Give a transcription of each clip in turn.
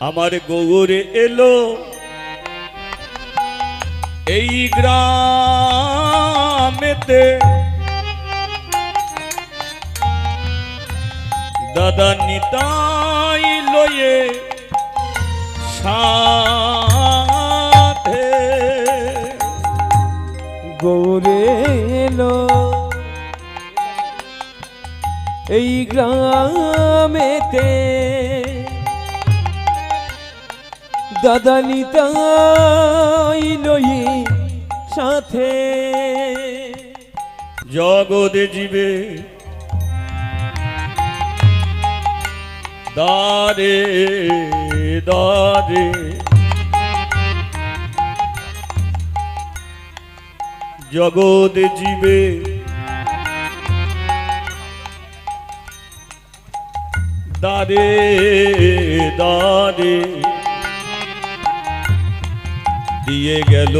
আমার গৌরে এলো। এই গ্রামেতে দাদা নিতাই লয়ে সাথে গৌরে এলো। এই গ্রামেতে দাদা নিতাই লই সাথে। জগতে জীবে দারে দারে। জগতে জীবে দারে দারে। দিয়ে গেল।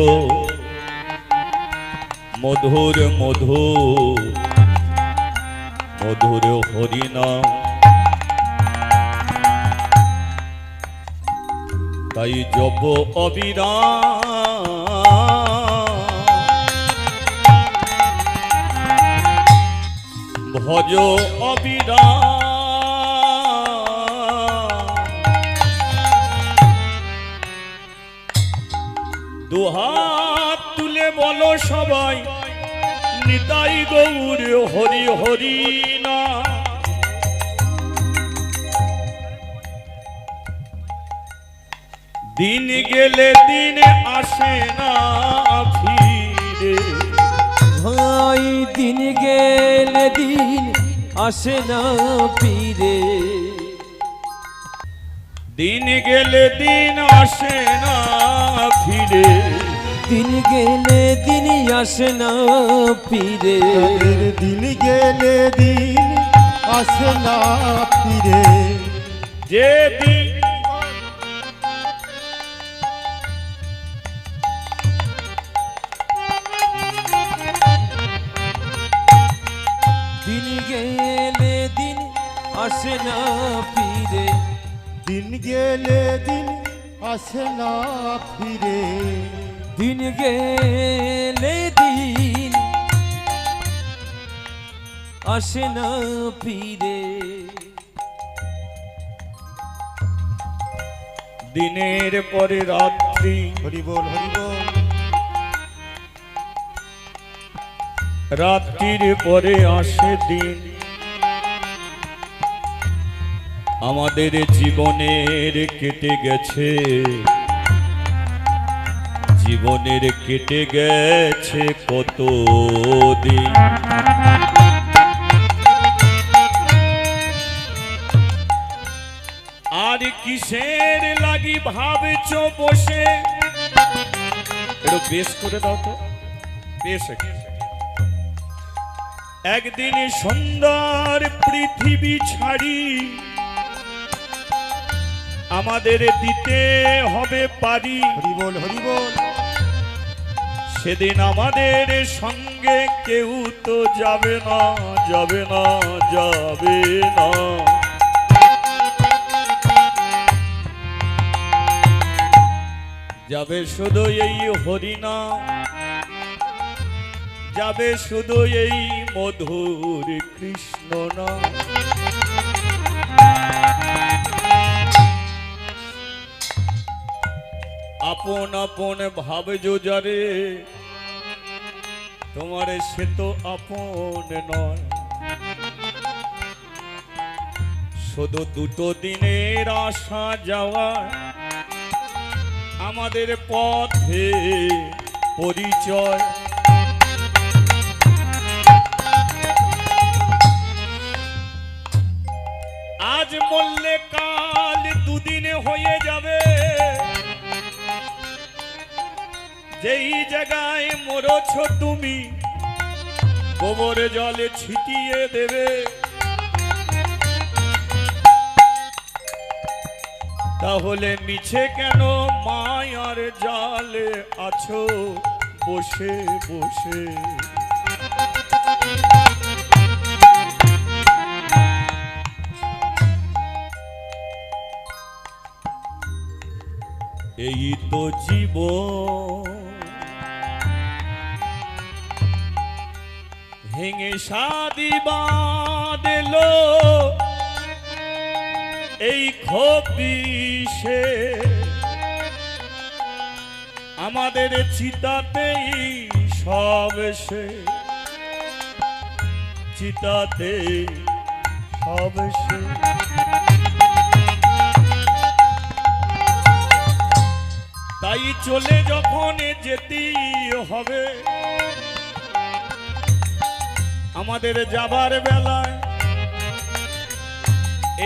মধুর মধু মধুর হরিনাম। তাই জপ অবিরাম। ভজ অবিরাম। দুহাত তুলে বলো সবাই, নিতাই গৌর হরি হরি না। দিন গেলে দিন আসে না ফিরে। ভাই, দিন গেলে দিন আসে না পীরে দিন গেলে দিন আসে না ফিরে। দিন গেলে দিন আসে না ফিরে। দিন গেলে দিন আসে না ফিরে। যে দিন আসে না ফিরে। দিন গেলে দিন আসে না ফিরে। দিনের পরে রাত্রি। হরি বল হরি বল। রাত্রির পরে আসে দিন। আমাদের জীবনের কেটে গেছে। জীবনের কেটে গেছে কত দিন আর কিসের লাগি ভাবছ বসে? বেশ করে দাও তো। বেশ। একদিন সুন্দর পৃথিবী ছাড়ি আমাদের দিতে হবে পারি। হরি বল হরি বল সেদিন আমাদের সঙ্গে কেউ তো যাবে না যাবে না যাবে না। যাবে শুধু এই হরিনাম যাবে শুধু এই মধুর কৃষ্ণ নাম আপন আপন ভাব যোজারে। তোমার সে তো আপন নয়। শুধু দুটো দিনের আসা যাওয়া আমাদের পথে পরিচয়। আজ মরলে কাল দুদিনে হয়ে যেই জায়গায় মরছ তুমি গোবর জলে ছিটিয়ে দেবে। তাহলে মিছে কেন মায়ার জালে আছো? বসে বসে। এই তো জীব ভেঙে সাদি বাঁধল। এই খবিষে আমাদের চিতাতেই সব সে চিতাতে সব সে তাই চলে যখন যেতেই হবে আমাদের যাবার বেলায়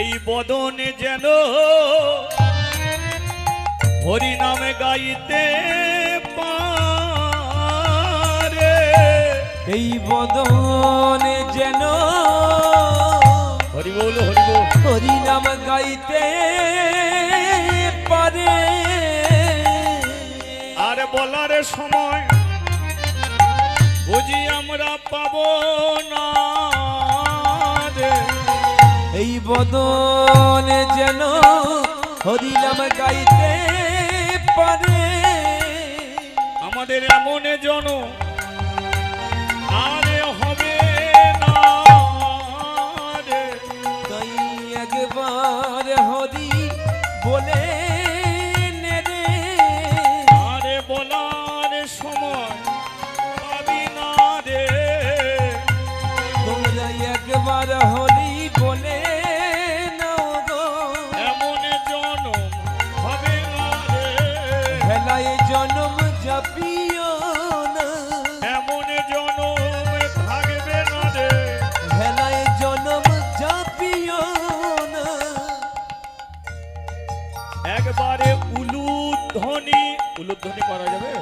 এই বদনে যেন হরি নামে গাইতে পারে। এই বদনে যেন হরি বল হরি বল হরি নাম গাইতে পারে। আর বলার সময় বুঝি আমরা পাব না রে। এই বদনে যেন হরি নাম গাইতে পারে। আমাদের এমন জন আরে হবে না রে। তাই একবার হরি বলে উলুধ্বনি করা যাবে?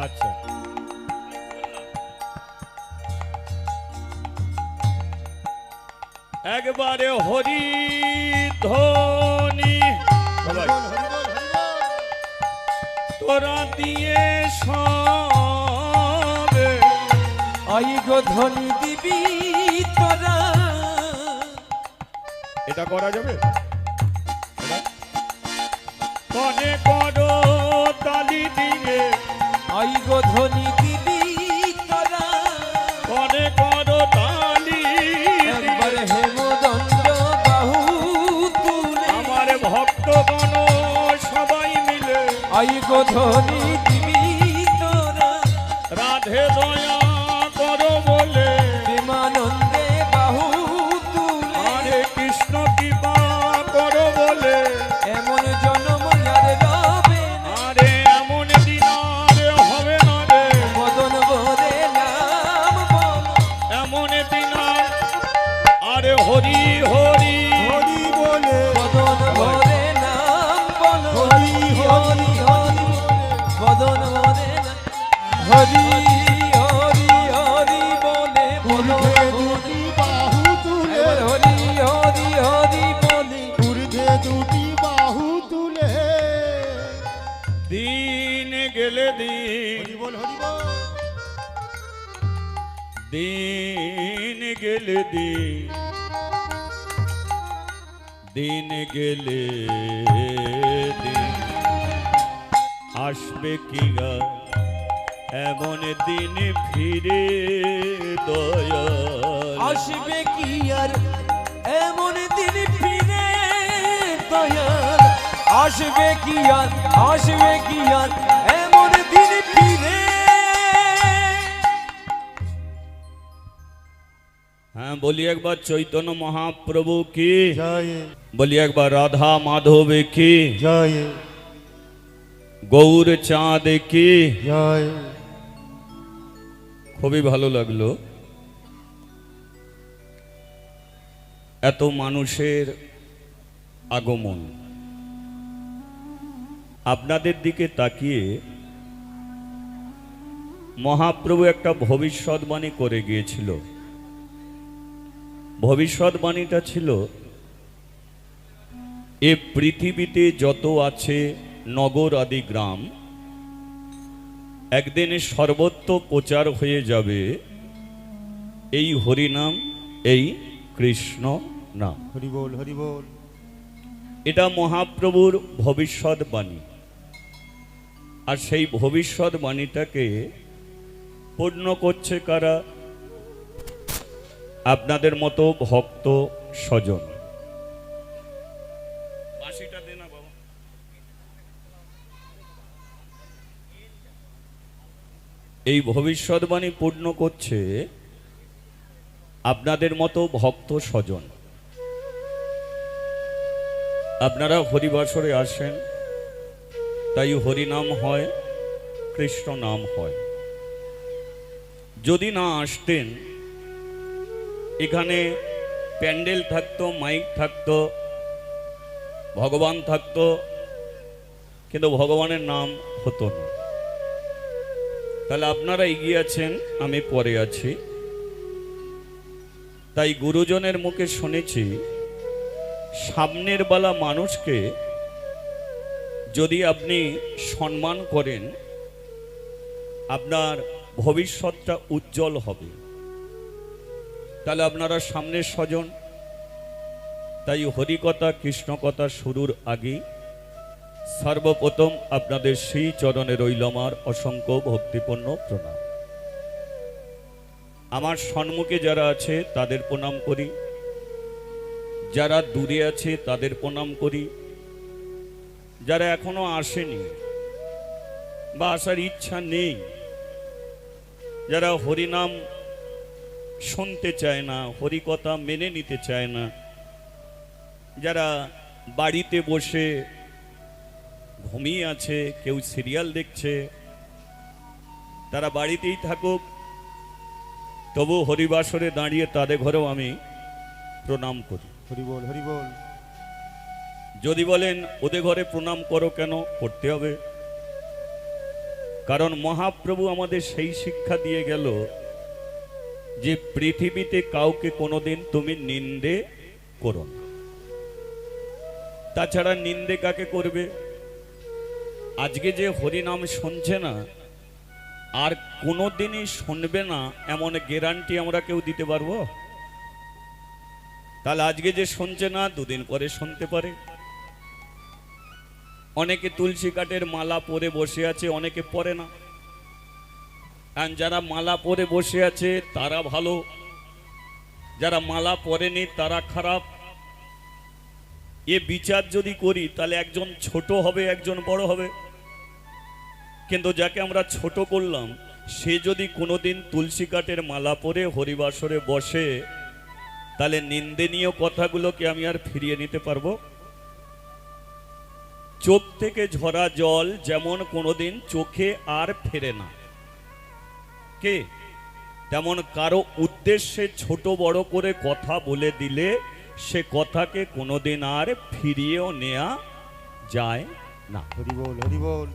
আচ্ছা। একবারে হরি ধ্বনি। বল। তোরা দিয়ে সবে। আই গো ধনী দিবি তোরা। এটা করা যাবে? কনে করো তালি দিয়ে আই গো ধনী দিবি তোরা। করো তালি একবার হেমদণ্ড বাহু তুলে। আমার ভক্তগণ সবাই মিলে। আই গো ধনী আসবে কি আর? এমন দিন ফিরে দয়াল আসবে কি আর? আসবে কি আর? এমন দিন ফিরে। হ্যাঁ বলি একবার চৈতন্য মহাপ্রভু কি? বলি একবার রাধা মাধব কি? গৌর চাঁদ কি? খুবই ভালো লাগল। এত মানুষের আগমন। আপনাদের দিকে তাকিয়ে মহাপ্রভু একটা ভবিষ্যৎবাণী করে গিয়েছিল। ভবিষ্যৎবাণীটা ছিল, এ পৃথিবীতে যত আছে নগর আদি গ্রাম, একদিন সর্বত্র প্রচার হয়ে যাবে, এই হরিনাম, এই কৃষ্ণ নাম। হরি বল হরি বল এটা মহাপ্রভুর ভবিষ্যৎবাণী আর সেই ভবিষ্যৎবাণীটাকে পূর্ণ করছে কারা? আপনাদের মতো ভক্ত স্বজন। এই ভবিষ্যৎবাণী পূর্ণ করছে আপনাদের মতো ভক্ত স্বজন। আপনারা হরিবাসরে আসেন, তাই হরিনাম হয়, কৃষ্ণ নাম হয়। যদি না আসতেন, এখানে প্যান্ডেল থাকতো, মাইক থাকতো, ভগবান থাকতো, কিন্তু ভগবানের নাম হতো না। তাহলে আপনারা এগিয়ে আছেন, আমি পরে আছি। তাই গুরুজনের মুখে শুনেছি, সামনের বেলা মানুষকে যদি আপনি সম্মান করেন, আপনার ভবিষ্যৎটা উজ্জ্বল হবে। তাহলে আপনারা সামনের স্বজন, তাই হরিকথা, কৃষ্ণকথা শুরুর আগে সর্বপ্রথম আপনাদের সেই চরণে রইল আমার অসংখ্য ভক্তিপূর্ণ প্রণাম। আমার সম্মুখে যারা আছে, তাদের প্রণাম করি। যারা দূরে আছে, তাদের প্রণাম করি। যারা এখনও আসেনি বা আসার ইচ্ছা নেই, যারা হরিনাম শুনতে চায় না, হরিকথা মেনে নিতে চায় না, যারা বাড়িতে বসে ঘুমিয়ে আছে, কেউ সিরিয়াল দেখছে, তারা বাড়িতেই থাকুক তবু হরিবাসরে দাঁড়িয়ে তাদের ঘরেও আমি প্রণাম করি। হরি বল হরি বল। যদি বলেন ওদের ঘরে প্রণাম করো কেন? করতে হবে। কারণ মহাপ্রভু আমাদের সেই শিক্ষা দিয়ে গেল যে পৃথিবীতে কাউকে কোনোদিন তুমি নিন্দে করো না। তাছাড়া নিন্দে কাকে করবে? আজকে যে হরিনাম শুনছে না আর কোনোদিনই শুনবে না এমন গ্যারান্টি আমরা কেউ দিতে পারব? তাহলে আজকে যে শুনছে না, দুদিন পরে শুনতে পারে। অনেকে তুলসী কাঠের মালা পরে বসে আছে, অনেকে পরে না। আর যারা মালা পরে বসে আছে, তারা ভালো। যারা মালা পরেনি, তারা খারাপ। এ বিচার যদি করি, তাহলে একজন ছোট হবে, একজন বড় হবে। কিন্তু যাকে আমরা ছোট করলাম সে যদি কোনোদিন তুলসী কাঠের মালা পরে হরিবাসরে বসে, তাহলে নিন্দনীয় কথাগুলোকে আমি আর ফিরিয়ে নিতে পারব? চোখ থেকে ঝরা জল যেমন কোনোদিন চোখে আর ফেরে না। কে? তেমন কারও উদ্দেশ্যে ছোট বড় করে কথা বলে দিলে সে কথাকে কোনোদিন আর ফিরিয়েও নেওয়া যায় না। হরি বল হরি বল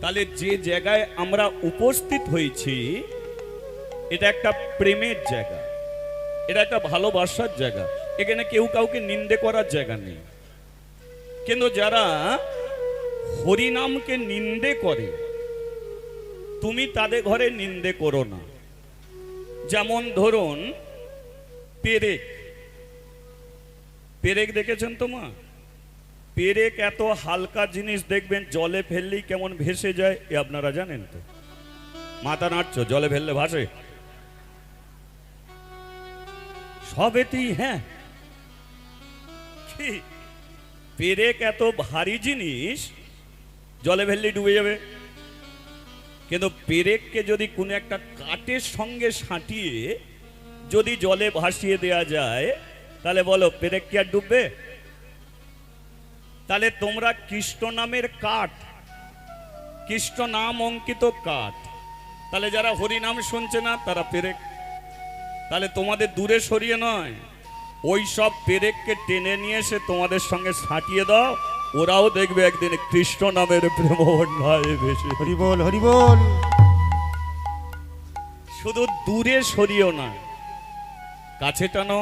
তাহলে যে জায়গায় আমরা উপস্থিত হয়েছি, এটা একটা প্রেমের জায়গা। এটা একটা ভালোবাসার জায়গা। এখানে কেউ কাউকে নিন্দে করার জায়গা নেই। কিন্তু যারা হরিনামকে নিন্দে করে, তুমি তাদের ঘরে নিন্দে করো না। যেমন ধরুন, পেরেক। পেরেক দেখেছেন তো মা? পেরেক এত হালকা জিনিস দেখবেন, জলে ফেললেই কেমন ভেসে যায়, এ আপনারা জানেন তো। মাথা নাড়ছো, জলে ফেললে ভাসে। সবেতেই হ্যাঁ। পেরেক এত ভারী জিনিস, জলে ফেললেই ডুবে যাবে। কিন্তু পেরেককে যদি কোনো একটা কাঠের সঙ্গে সাঁটিয়ে যদি জলে ভাসিয়ে দেয়া যায়, তাহলে বলো, পেরেক কি আর ডুববে? তাহলে তোমরা কৃষ্ণ নামের কাঠ কৃষ্ণ নাম অঙ্কিত কাঠ। তাহলে যারা হরিনাম শুনছে না তারা পেরেক। তাহলে তোমাদের দূরে সরিয়ে নয়। ওই সব পেরেককে টেনে নিয়ে এসে তোমাদের সঙ্গে সাঁটিয়ে দাও। ওরাও দেখবে একদিন কৃষ্ণ নামের প্রেম বেশি হরি বল হরি বল শুধু দূরে সরিও না কাছে টানো।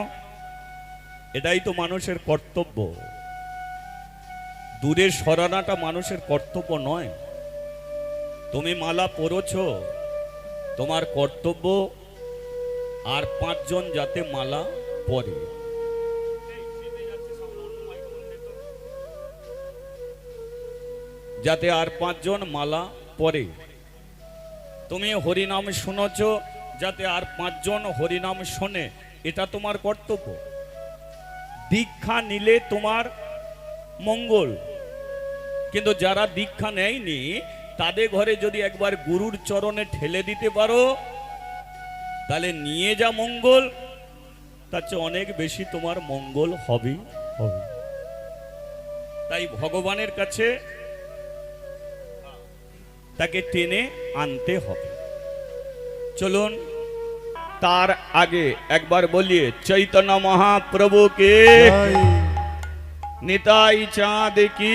এটাই তো মানুষের কর্তব্য। দূরে সরানাটা মানুষের কর্তব্য নয়। তুমি মালা পরেছ, তোমার কর্তব্য আর পাঁচজন যাতে মালা পরে। যাতে আর পাঁচজন মালা পরে। তুমি হরিনাম শুনেছ, যাতে আর পাঁচজন হরিনাম শোনে, এটা তোমার কর্তব্য। দীক্ষা নিলে তোমার মঙ্গল। কিন্তু যারা দীক্ষা নেয়নি তাদের ঘরে যদি একবার গুরুর চরণে ঠেলে দিতে পারো তাহলে নিয়ে যা মঙ্গল। তার চেয়ে অনেক বেশি তোমার মঙ্গল হবে। হবে। তাই ভগবানের কাছে তাকে টেনে আনতে হবে। চলুন তার আগে একবার বলিয়ে চৈতন্য মহাপ্রভুকে নিতাই চাঁদ কি?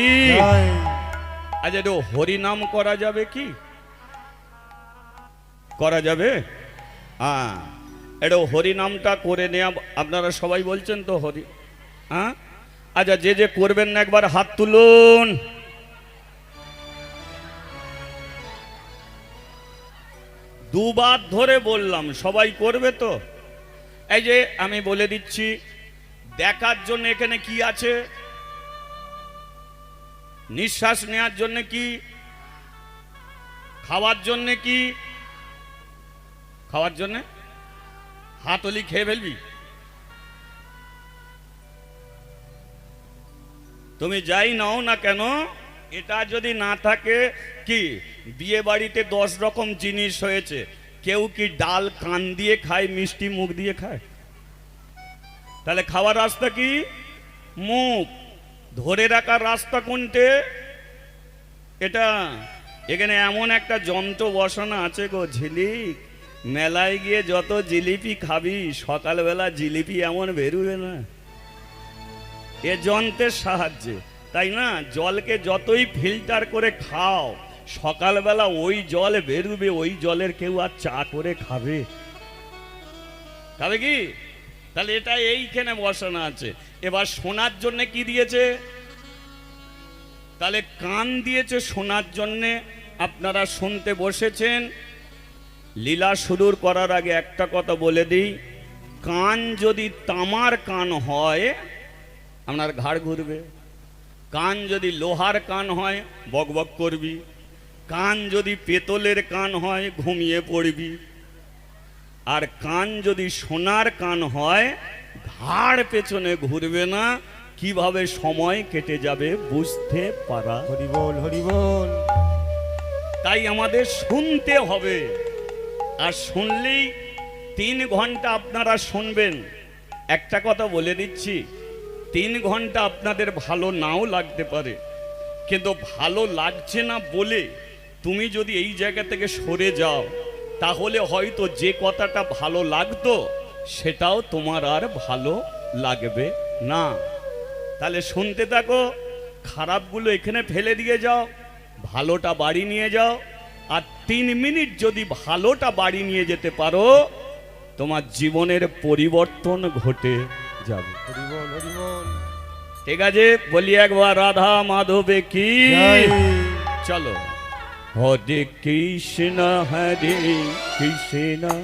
আজ একটু হরিনাম করা যাবে কি? করা যাবে? হ্যাঁ। একটু হরিনামটা করে নেওয়া আপনারা সবাই বলছেন তো হরি হ্যাঁ? আচ্ছা যে যে করবেন না একবার হাত তুলুন। দুবার ধরে বললাম সবাই করবে তো? এই যে আমি বলে দিচ্ছি দেখার জন্য এখানে কি আছে? নিঃশ্বাস নেওয়ার জন্য কি? খাওয়ার জন্য কি? খাওয়ার জন্য? হাতলি খেয়ে ফেলবি। তুমি যাই নাও না কেন, এটা যদি না থাকে কি? বিয়ে বাড়িতে দশ রকম জিনিস হয়েছে, কেউ কি ডাল কান দিয়ে খায়, মিষ্টি মুখ দিয়ে খায়? তাহলে খাওয়ার রাস্তা কি? মুখ। ধরে রাখার রাস্তা কোনটে? এটা, এখানে এমন একটা যন্ত্র বসানো আছে গো ঝিলিক। মেলায় গিয়ে যত জিলিপি খাবি, সকালবেলা জিলিপি এমন বেরোবে না। এ যন্ত্রের সাহায্যে, তাই না? জলকে যতই ফিল্টার করে খাও, সকালবেলা ওই জল বেরুবে, ওই জলের কেউ আর চা করে খাবে। খাবে কি? তাহলে এটা এইখানে বসানো আছে। এবার শোনার জন্য কি দিয়েছে? তাহলে কান দিয়েছে শোনার জন্যে। আপনারা শুনতে বসেছেন। লীলা শুরুর করার আগে একটা কথা বলে দিই। কান যদি তামার কান হয়, আপনার ঘাড় ঘুরবে। কান যদি লোহার কান হয় বকবক করবি। কান যদি পেতলের কান হয়, ঘুমিয়ে পড়বি। আর কান যদি সোনার কান হয় ঘাড় পেছনে ঘুরবে না কীভাবে সময় কেটে যাবে বুঝতে পারা। হরি বল হরি বল তাই আমাদের শুনতে হবে আর শুনলেই তিন ঘণ্টা আপনারা শুনবেন। একটা কথা বলে দিচ্ছি তিন ঘণ্টা আপনাদের ভালো নাও লাগতে পারে কিন্তু ভালো লাগছে না বলে তুমি যদি এই জায়গা থেকে সরে যাও তাহলে হয়তো যে কথাটা ভালো লাগতো সেটাও তোমার আর ভালো লাগবে না। তাহলে শুনতে থাকো খারাপগুলো এখানে ফেলে দিয়ে যাও ভালোটা বাড়ি নিয়ে যাও আর তিন মিনিট যদি ভালোটা বাড়ি নিয়ে যেতে পারো তোমার জীবনের পরিবর্তন ঘটে যাবে। ঠিক আছে বলি একবার রাধা মাধবে কি? চলো। হরে কৃষ্ণ হরে কৃষ্ণ।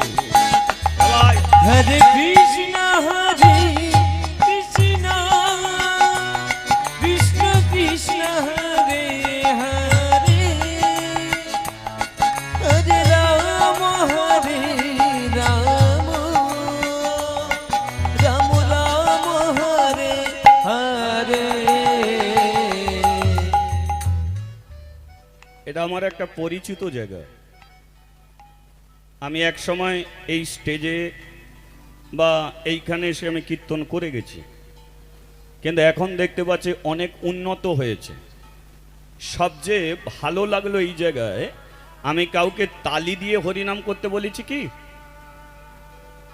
হরে কৃষ্ণ হরে কৃষ্ণ কৃষ্ণ কৃষ্ণ, হরে হরে। হরে রাম হরে রাম। রাম রাম, হরে হরে। এটা আমার একটা পরিচিত জায়গা। আমি এক সময় এই স্টেজে বা এইখানে এসে আমি কীর্তন করে গেছি। কিন্তু এখন দেখতে পাচ্ছি অনেক উন্নত হয়েছে। সবচেয়ে ভালো লাগল এই জায়গায়, আমি কাউকে তালি দিয়ে হরিনাম করতে বলেছি কি?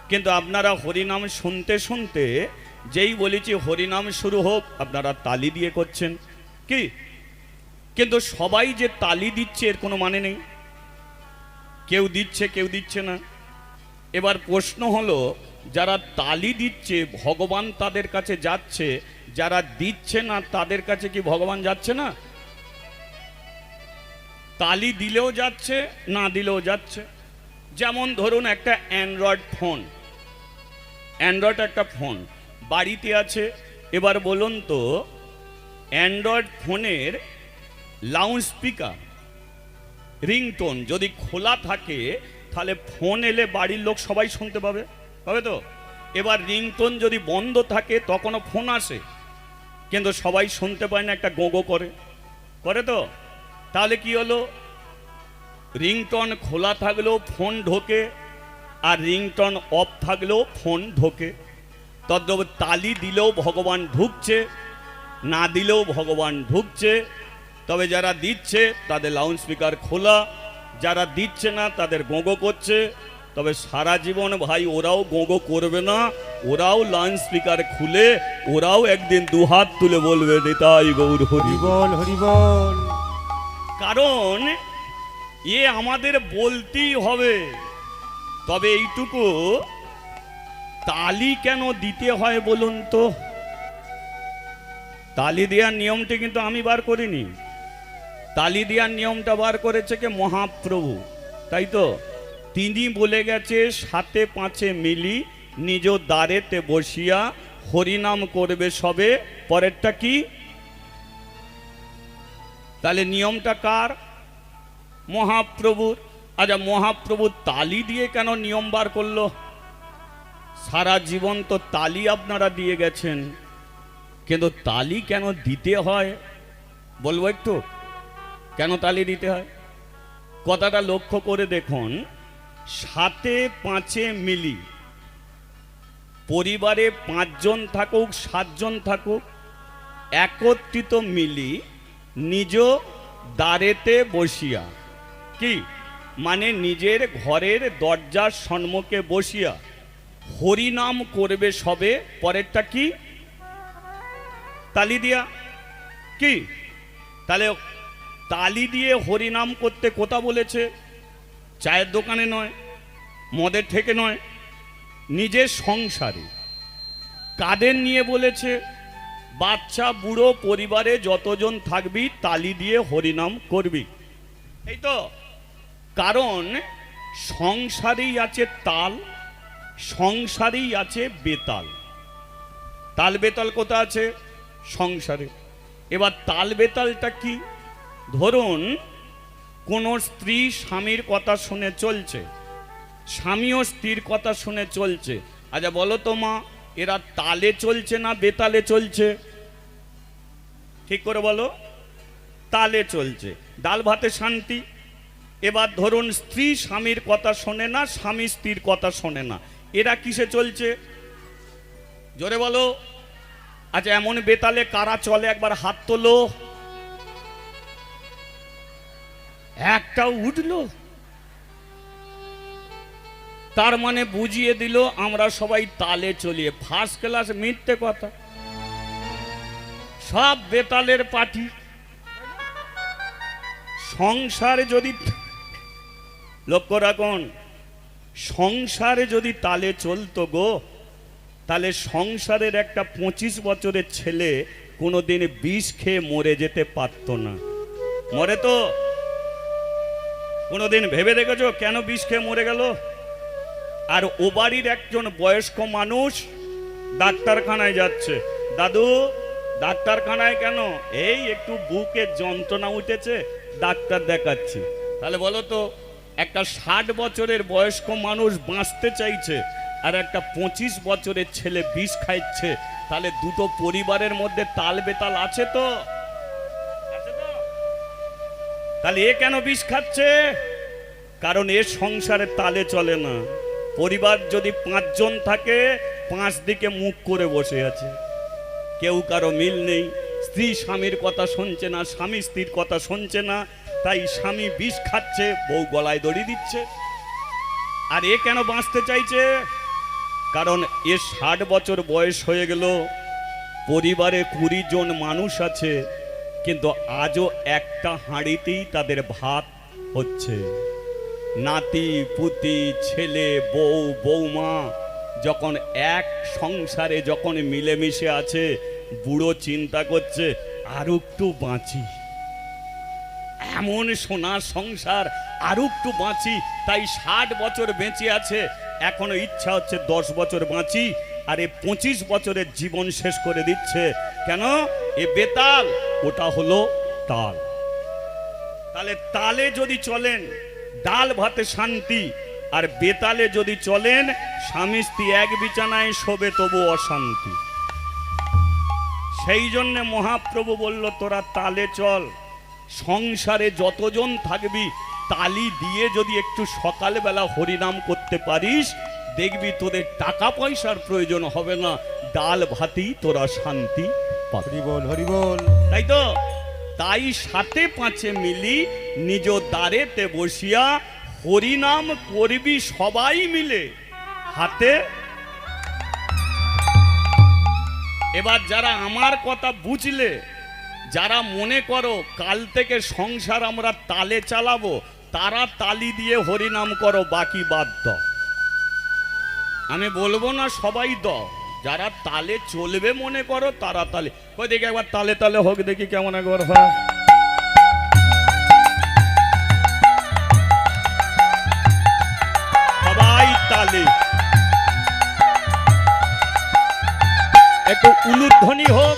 কিন্তু আপনারা হরিনাম শুনতে শুনতে, যেই বলেছি হরিনাম শুরু হোক, আপনারা তালি দিয়ে করছেন। কি? কিন্তু সবাই যে তালি দিচ্ছে, এর কোনো মানে নেই। কেউ দিচ্ছে কেউ দিচ্ছে না। এবার প্রশ্ন হলো যারা তালি দিচ্ছে, ভগবান তাদের কাছে যাচ্ছে, যারা দিচ্ছে না, তাদের কাছে কি ভগবান যাচ্ছে না? তালি দিলেও যাচ্ছে, না দিলেও যাচ্ছে। যেমন ধরুন একটা অ্যান্ড্রয়েড ফোন। অ্যান্ড্রয়েড একটা ফোন। বাড়িতে আছে, এবার বলুন তো, অ্যান্ড্রয়েড ফোনের লাউড স্পিকার রিংটোন যদি খোলা থাকে, তাহলে ফোন এলে বাড়ির লোক সবাই শুনতে পাবে। পাবে তো? এবার রিংটোন যদি বন্ধ থাকে, তখনও ফোন আসে। কিন্তু সবাই শুনতে পায় না, একটা গোগো করে। করে তো? তাহলে কি হলো? রিংটন খোলা থাকলেও ফোন ঢোকে, আর রিংটন অফ থাকলেও ফোন ঢোকে। তদ্রব তালি দিলেও ভগবান ঢুকছে, না দিলেও ভগবান ঢুকছে। তবে যারা দিচ্ছে, তাদের লাউড স্পিকার খোলা, যারা দিচ্ছে না, তাদের গোগো করছে। তবে সারা জীবন ভাই ওরাও গোগো করবে না ওরাও লাউড স্পিকার খুলে ওরাও একদিন দুহাত তুলে বলবে নিতাই গৌর হরি হরিবল হরিবল। কারণ এ আমাদের বলতেই হবে। তবে এইটুকু তালি কেন দিতে হয় বলুন তো? তালি দেওয়ার নিয়মটি কিন্তু আমি বার করিনি। তালি দেওয়ার নিয়মটা বার করেছে কে মহাপ্রভু তাই তো? তিনি বলে গেছে সাতে পাঁচে মিলি, নিজ দ্বারেতে বসিয়া হরিনাম করবে সবে। পরেরটা কি? তাহলে নিয়মটা কার? মহাপ্রভুর। আচ্ছা মহাপ্রভু তালি দিয়ে কেন নিয়ম বার করল? সারা জীবন তো তালি আপনারা দিয়ে গেছেন। কিন্তু তালি কেন দিতে হয়? বলব একটু। কেন তালি দিতে হয়? কথাটা লক্ষ্য করে দেখুন। সাতে পাঁচে মিলি। পরিবারে পাঁচজন থাকুক, সাতজন থাকুক, একত্রিত মিলি নিজ দ্বারেতে বসিয়া। কি? মানে নিজের ঘরের দরজার সম্মুখে বসিয়া। হরিনাম করবে সবে, পরেরটা কি? তালি দিয়া। কি? তাহলে তালি দিয়ে হরিনাম করতে কোথা বলেছে। চায়ের দোকানে নয়, মদের থেকে নয়, নিজের সংসারে। কাদের নিয়ে বলেছে, বাচ্চা, বুড়ো, পরিবারে যতজন থাকবি, তালি দিয়ে হরিনাম করবি। এই তো, কারণ সংসারেই আছে তাল, সংসারেই আছে বেতাল। তাল বেতাল কোথা আছে? সংসারে। এবার তাল বেতালটা কি? ধরুন কোনো স্ত্রী স্বামীর কথা শুনে চলছে। স্বামীও স্ত্রীর কথা শুনে চলছে। আচ্ছা বলো তো মা, এরা তালে চলছে না বেতালে চলছে? ঠিক করে বলো। তালে চলছে। ডাল ভাতে শান্তি। এবার ধরুন স্ত্রী স্বামীর কথা শোনে না, স্বামী স্ত্রীর কথা শোনে না। এরা কিসে চলছে? জোরে বলো। আচ্ছা এমন বেতালে কারা চলে? একবার হাত তোলো। একটাও উঠল। তার মানে বুঝিয়ে দিল, আমরা সবাই তালে চলিয়ে ফার্স্ট ক্লাস মিথ্যে কথা। সব বেতালের পার্টি সংসারে যদি লক্ষ্য রাখুন, সংসারে যদি তালে চলতো গো, তাহলে সংসারের একটা পঁচিশ বছরের ছেলে কোনোদিন বিষ খেয়ে মরে যেতে পারতো না। মরে তো? কোনোদিন ভেবে দেখেছ কেন বিষ খেয়ে মরে গেল? আর ও বাড়ির একজন বয়স্ক মানুষ ডাক্তারখানায় যাচ্ছে। দাদু, ডাক্তারখানায় কেন? এই একটু বুকে যন্ত্রণা উঠেছে, ডাক্তার দেখাচ্ছি। তাহলে বলো তো, একটা ষাট বছরের বয়স্ক মানুষ বাঁচতে চাইছে আর একটা পঁচিশ বছরের ছেলে বিষ খাইছে তাহলে দুটো পরিবারের মধ্যে তাল বেতাল আছে তো? তাহলে এ কেন বিষ খাচ্ছে? কারণ এ সংসারে তালে চলে না। পরিবার যদি পাঁচজন থাকে, পাঁচ দিকে মুখ করে বসে আছে। কেউ কারও মিল নেই, স্ত্রী স্বামীর কথা শুনছে না, স্বামী স্ত্রীর কথা শুনছে না, তাই স্বামী বিষ খাচ্ছে, বউ গলায় দড়ি দিচ্ছে। আর এ কেন বাঁচতে চাইছে? কারণ এ ষাট বছর বয়স হয়ে গেল, পরিবারে কুড়ি জন মানুষ আছে কিন্তু আজও একটা হাঁড়িতেই তাদের ভাত হচ্ছে। নাতি, পুতি, ছেলে, বউ, বৌমা যখন এক সংসারে যখন মিলেমিশে আছে, বুড়ো চিন্তা করছে, আর একটু বাঁচি। এমন সোনার সংসার, আরও একটু বাঁচি। তাই ষাট বছর বেঁচে আছে, এখনও ইচ্ছা হচ্ছে দশ বছর বাঁচি, আর এ পঁচিশ বছরের জীবন শেষ করে দিচ্ছে। কেন? এ বেতাল। ওটা হলো তাল। তাহলে তালে যদি চলেন, ডাল ভাতে শান্তি, আর বেতালে যদি চলেন, স্বামী স্ত্রী এক বিছানায় শোবে তবু অশান্তি। সেই জন্যে মহাপ্রভু বলল, তোরা তালে চল, সংসারে যতজন থাকবি, তালি দিয়ে যদি একটু সকালবেলা হরিনাম করতে পারিস, দেখবি তোদের টাকা পয়সার প্রয়োজন হবে না, ডাল ভাতেই তোরা শান্তি। পাবি হরি বল হরি বল তাই তো? তাই সাথে পাঁচে মিলি নিজ দ্বারেতে বসিয়া হরিনাম করবি সবাই মিলে। হাতে। এবার যারা আমার কথা বুঝলে যারা মনে করো কাল থেকে সংসার আমরা তালে চালাবো তারা তালি দিয়ে হরিনাম করো বাকি বাদ দাও। আমি বলব না সবাই দ যারা তালে চলবে, মনে করো তারা তালে। ওই দেখি একবার তালে তালে হোক, দেখি কেমন একবার হয়। সবাই তালে। একটু উলুধ্বনি হোক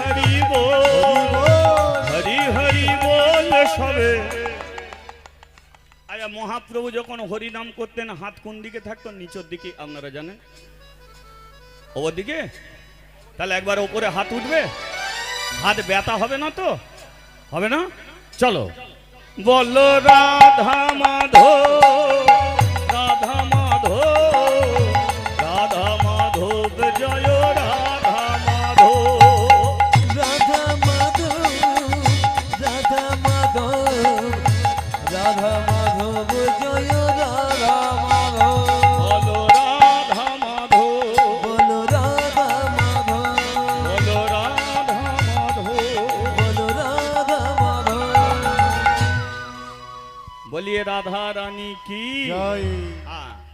হরি বল, হরি হরি বল সবে। আচ্ছা মহাপ্রভু যখন হরি নাম করতেন, হাত কোন দিকে থাকতো? নিচের দিকে, আপনারা জানেন? ওর দিকে? তাহলে একবার ওপরে হাত উঠবে। হাত ব্যথা হবে না তো? হবে না? চলো। বলো রাধা মাধব বলিয়ে রাধা রানী কি জয় হ্যাঁ